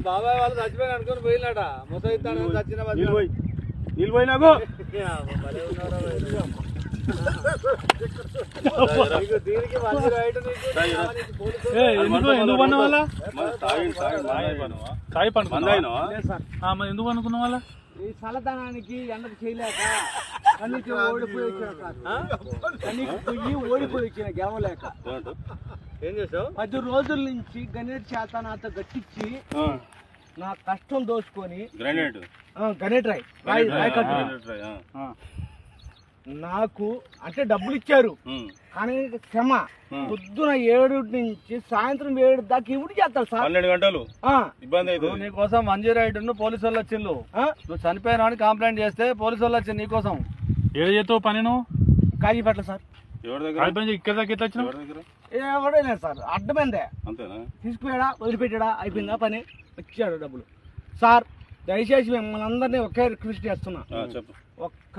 బాబాయ్ వాళ్ళు చచ్చిపోయిన అనుకుని పోయినాడ ముసైతాడు చచ్చిన నీళ్ళు ఎందుకు పన్న వాళ్ళ పండుకున్నా ఎందుకు అనుకున్న వాళ్ళ ఈ చల్లదనానికి ఎండకు చేయలేక కన్నీకి ఓడిపోయి కన్నీకి పోయి ఓడిపోయి వచ్చిన ఏం చేసావు పది రోజుల నుంచి గణేట్ చేత నాతో గట్టించి నా కష్టం దోచుకొని గ్రానైట్. ఆ, గణేట్ రాయ్. రాయ్ రాయ్. నాకు అంటే డబ్బులు ఇచ్చారు. కానీ క్షమ. పొద్దున ఏడు నుంచి సాయంత్రం ఏడు దాకా ఇవిడు చేస్తారు సార్. పన్నెండు గంటలు? ఆ, ఇబ్బంది అవుతుంది నీకోసం రైడ్ పోలీసు వాళ్ళు వచ్చిండు నువ్వు చనిపోయినా అని కంప్లైంట్ చేస్తే పోలీసు వాళ్ళు వచ్చింది నీకోసం ఏడ చేస్తావు పని నువ్వు? కాజీపేట సార్. ఇక్కడ దాకా ఎట్లా సార్ అడ్డమైందే. అంతేనా? తీసుకుపోయాడా వదిలిపెట్టాడా అయిపోయిందా పని? వచ్చాడు డబ్బులు. సార్ దయచేసి మిమ్మల్ని అందరినీ ఒకే రిక్వెస్ట్ చేస్తున్నా. ఒక్క